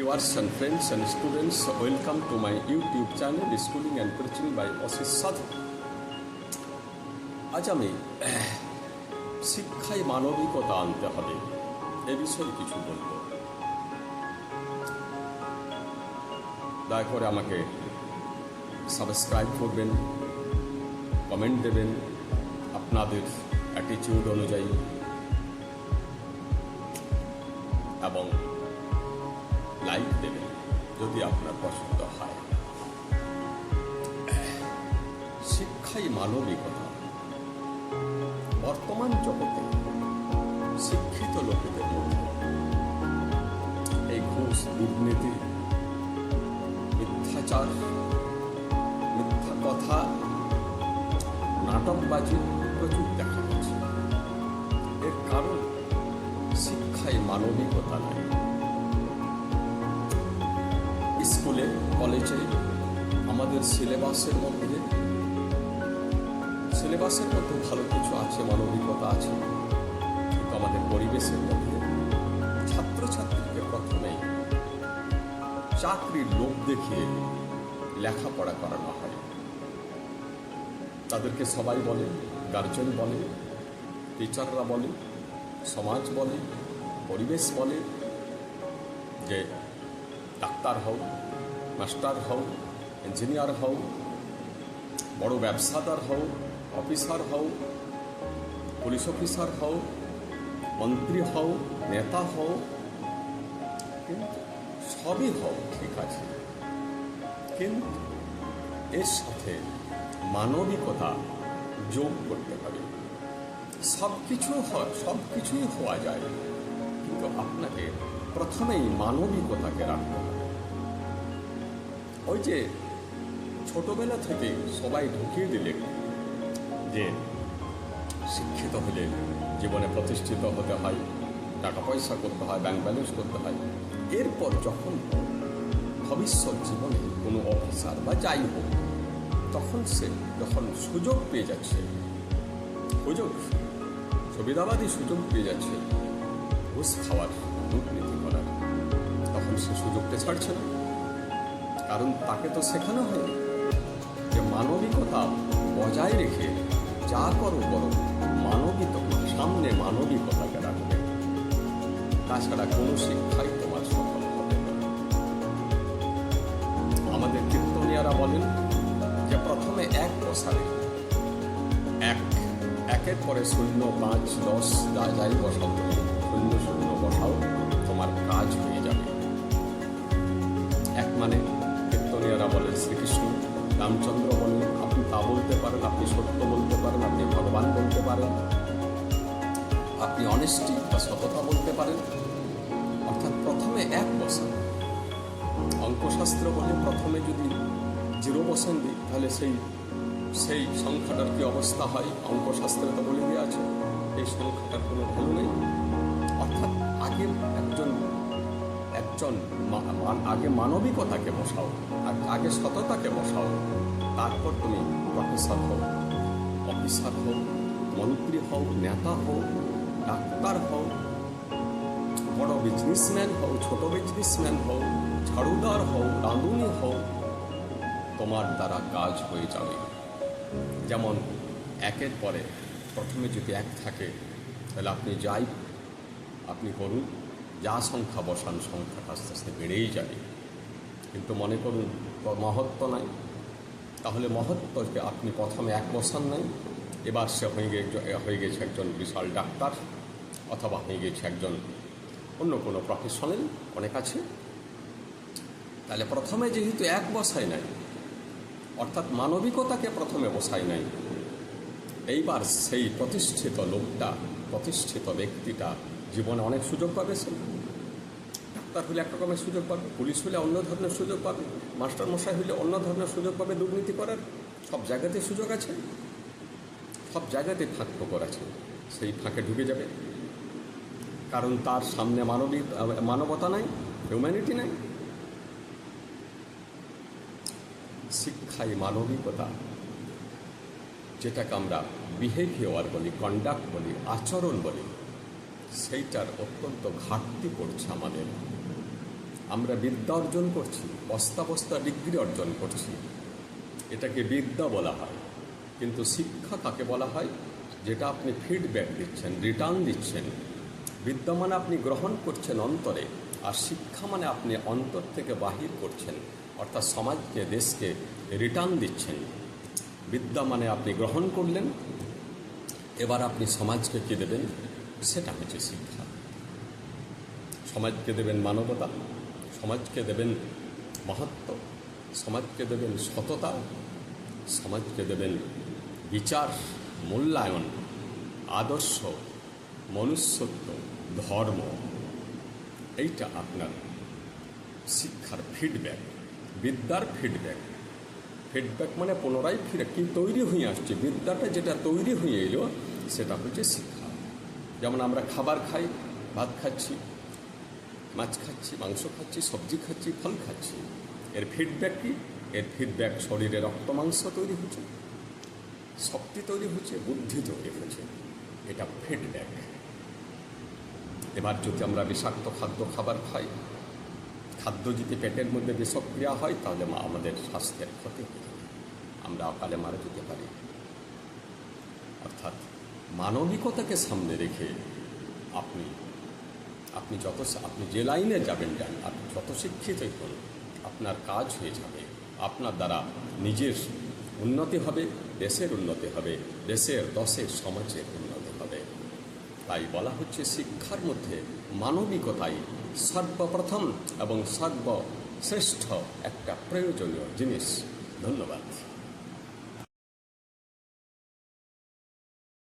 Viewers and friends and students welcome to my YouTube channel schooling and coaching by Ashis Sadhu আজ আমি, শিক্ষায় মানবিকতা আনতে হবে, এ বিষয়ে কিছু বলব। দয়া করে আমাকে সাবস্ক্রাইব করবেন কমেন্ট দেবেন, আপনাদের অ্যাটিচিউড অনুযায়ী এবং যদি আপনার পছন্দ হয়। শিক্ষাই মানবিকতা। বর্তমান জগতে শিক্ষিত লোকেদের মধ্যে এই ঘুষ, দুর্নীতি, মিথ্যাচার মিথ্যা কথা নাটকবাজি প্রচুর দেখা যাচ্ছে। এর কারণ শিক্ষায় মানবিকতা নাই স্কুলে, কলেজে, আমাদের সিলেবাসের মধ্যে সিলেবাসের মধ্যে ভালো কিছু আছে মানবিকতা আছে, কিন্তু আমাদের পরিবেশের মধ্যে ছাত্রছাত্রীকে প্রথমেই চাকরির লোভ দেখিয়ে লেখাপড়া করানো হয়। তাদেরকে সবাই বলে, গার্জেন বলে, টিচাররা বলে, সমাজ বলে, পরিবেশ বলে যে ডাক্তার হও, মাস্টার হও, ইঞ্জিনিয়ার হও, বড় ব্যবসাদার হও, অফিসার হও, পুলিশ অফিসার হও, মন্ত্রী হও, নেতা হও, কিন্তু সবই হও, ঠিক আছে। কিন্তু এর সাথে মানবিকতা যোগ করতে হবে। সব কিছু হয় সব কিছুই হওয়া যায়। কিন্তু আপনাকে প্রথমেই মানবিকতাকে রাখতে হবে। ওই যে ছোটবেলা থেকে সবাই ঢুকিয়ে দিলে যে শিক্ষিত হলে জীবনে প্রতিষ্ঠিত হতে হয় টাকা পয়সা করতে হয় ব্যাংক ব্যালেন্স করতে হয়। এরপর যখন ভবিষ্যৎ জীবনে কোনো অফিসার বা যাই হোক, তখন সে যখন সুযোগ পেয়ে যাচ্ছে, সুযোগ, সুবিধাবাদী সুযোগ পেয়ে যাচ্ছে ঘুষ খাওয়ার দুর্নীতি করার। তখন সে সুযোগটা ছাড়ছে না। কারণ তাকে তো শেখানো হয়নি যে মানবিকতা বজায় রেখে যা করো করো মানবিক সামনে মানবিকতাকে রাখবে। তাছাড়া কোনো শিক্ষাই তোমার সফল হবে না। আমাদের কীর্তনিয়ারা বলেন যে প্রথমে এক বসাবে এক, একের পরে শূন্য, পাঁচ, দশ, যা যাই বসাও। তুমি শূন্য শূন্য বসাও, তোমার কাজ হয়ে যাবে। এক মানে কীর্তনীয়রা বলেন, শ্রীকৃষ্ণ, রামচন্দ্র বলেন, আপনি তা বলতে পারেন, আপনি সত্য বলতে পারেন, আপনি ভগবান বলতে পারেন, আপনি অনেস্টি বা সততা বলতে পারেন। অর্থাৎ প্রথমে এক বসান অঙ্কশাস্ত্র বলে, প্রথমে যদি জিরো বসান দিই তাহলে সেই সেই সংখ্যাটার কি অবস্থা হয়? অঙ্কশাস্ত্রে তো বলে দেওয়া আছে, এই সংখ্যাটার কোনো ভ্যালু নেই। আগে একজন একজন আগে মানবিকতাকে বসাও, আগে সততাকে বসাও, তারপর তুমি প্রফেসর হও, অফিসার হও, মন্ত্রী হও, নেতা হও, ডাক্তার হও, বড় বিজনেসম্যান হও, ছোট বিজনেসম্যান হও, ঝাড়ুদার হও, রাঁধুনি হও, তোমার দ্বারা কাজ হয়ে যাবে। যেমন একের পরে প্রথমে যদি এক থাকে, তাহলে আপনি যাই আপনি করুন, যা সংখ্যা বসান, সংখ্যাটা আস্তে আস্তে বেড়েই যাবে কিন্তু মনে করুন মহত্ব নাই। তাহলে মহত্বকে আপনি প্রথমে এক বসান নাই। এবার সে হয়ে হয়ে গেছে একজন বিশাল ডাক্তার অথবা হয়ে গেছে একজন অন্য কোনো প্রফেশনাল অনেক আছে। তাহলে প্রথমে যেহেতু এক বসাই নাই, অর্থাৎ মানবিকতাকে প্রথমে বসাই নাই, এইবার সেই প্রতিষ্ঠিত লোকটা, প্রতিষ্ঠিত ব্যক্তিটা জীবনে অনেক সুযোগ পাবে সে। ডাক্তার হলে এক রকমের সুযোগ পাবে, পুলিশ হলে অন্য ধরনের সুযোগ পাবে মাস্টার মশাই হলে অন্য ধরনের সুযোগ পাবে, দুর্নীতি করার। সব জায়গাতে সুযোগ আছে, সব জায়গাতে ফাঁক ফোকর আছে, সেই ফাঁকে ঢুকে যাবে। কারণ তার সামনে মানবিক, মানবতা নাই হিউম্যানিটি নাই। শিক্ষায় মানবিকতা, যেটাকে আমরা বিহেভিয়ার বলি কন্ডাক্ট বলি, আচরণ বলি। সেইটার অত্যন্ত ঘাটতি পড়ছে আমাদের। আমরা বিদ্যা অর্জন করছি, বস্তা বস্তা ডিগ্রি অর্জন করছি। এটাকে বিদ্যা বলা হয়। কিন্তু শিক্ষা কাকে বলা হয়? যেটা আপনি ফিডব্যাক দিচ্ছেন রিটার্ন দিচ্ছেন। বিদ্যা মানে আপনি গ্রহণ করছেন অন্তরে, আর শিক্ষা মানে আপনি অন্তর থেকে বাহির করছেন, অর্থাৎ সমাজকে, দেশকে রিটার্ন দিচ্ছেন। বিদ্যা মানে আপনি গ্রহণ করলেন, এবার আপনি সমাজকে কী দেবেন? সেটা হচ্ছে শিক্ষা। সমাজকে দেবেন মানবতা, সমাজকে দেবেন মহত্ব সমাজকে দেবেন সততা, সমাজকে দেবেন বিচার, মূল্যায়ন, আদর্শ, মনুষ্যত্ব, ধর্ম। এইটা আপনার শিক্ষার ফিডব্যাক বিদ্যার ফিডব্যাক ফিডব্যাক মানে পুনরায় ফিরে, কি তৈরি হয়ে আসছে? বিদ্যাটা যেটা তৈরি হয়ে এলো, সেটা হচ্ছে শিক্ষা। যেমন আমরা খাবার খাই, ভাত খাচ্ছি, মাছ খাচ্ছি, মাংস খাচ্ছি, সবজি খাচ্ছি, ফল খাচ্ছি। এর ফিডব্যাক কী? এর ফিডব্যাক শরীরে রক্ত মাংস তৈরি হচ্ছে, শক্তি তৈরি হচ্ছে, বুদ্ধি তৈরি হচ্ছে। এটা ফিডব্যাক এবার যদি আমরা বিষাক্ত খাদ্য খাবার খাই, খাদ্য যদি পেটের মধ্যে বিষক্রিয়া হয়, তাহলে আমাদের স্বাস্থ্যের ক্ষতি আমরা অকালে মারা যেতে পারি। অর্থাৎ মানবিকতাকে সামনে রেখে আপনি আপনি যত আপনি যে লাইনে যাবেন যান, আপনি যত শিক্ষিতই হন, আপনার কাজ হয়ে যাবে। আপনার দ্বারা নিজের উন্নতি হবে, দেশের উন্নতি হবে, দেশের দশের সমাজের উন্নতি হবে। তাই বলা হচ্ছে শিক্ষার মধ্যে মানবিকতাই সর্বপ্রথম এবং সর্বশ্রেষ্ঠ একটা প্রয়োজনীয় জিনিস। ধন্যবাদ।